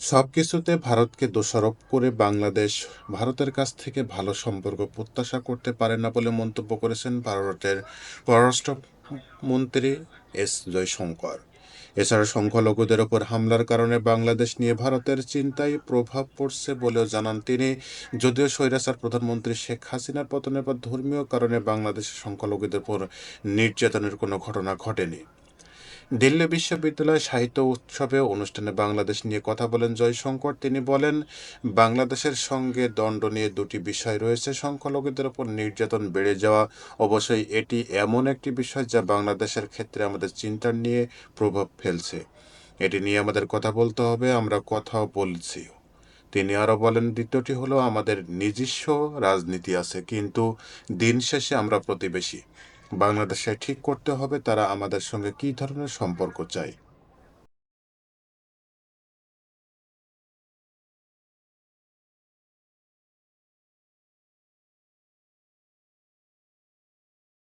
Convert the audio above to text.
সবকিছুতে ভারতকে দোষারোপ করে বাংলাদেশ ভারতের কাছ থেকে ভালো সম্পর্ক প্রত্যাশা করতে পারে না বলে মন্তব্য করেছেন ভারতের পররাষ্ট্রমন্ত্রী এস জয়শঙ্কর। এছাড়া সংখ্যালঘুদের ওপর হামলার কারণে বাংলাদেশ নিয়ে ভারতের চিন্তায় প্রভাব পড়ছে বলেও জানান তিনি। যদিও স্বৈরাচার প্রধানমন্ত্রী শেখ হাসিনার পতনের পর ধর্মীয় কারণে বাংলাদেশের সংখ্যালঘুদের উপর নির্যাতনের কোনো ঘটনা ঘটেনি। দিল্লি বিশ্ববিদ্যালয় সাহিত্য উৎসবে অনুষ্ঠানে বাংলাদেশ নিয়ে কথা বলেন জয়শঙ্কর। তিনি বলেন, বাংলাদেশের সঙ্গে দণ্ড নিয়ে দুটি বিষয় রয়েছে। সংখ্যালঘুদের ওপর নির্যাতন বেড়ে যাওয়া, অবশ্যই এটি এমন একটি বিষয় যা বাংলাদেশের ক্ষেত্রে আমাদের চিন্তার নিয়ে প্রভাব ফেলছে। এটি নিয়ে আমাদের কথা বলতে হবে, আমরা কথাও বলছি। তিনি আরও বলেন, দ্বিতীয়টি হলো, আমাদের নিজস্ব রাজনীতি আছে, কিন্তু দিন শেষে আমরা প্রতিবেশী। বাংলাদেশে ঠিক করতে হবে তারা আমাদের সঙ্গে কী ধরনের সম্পর্ক চায়।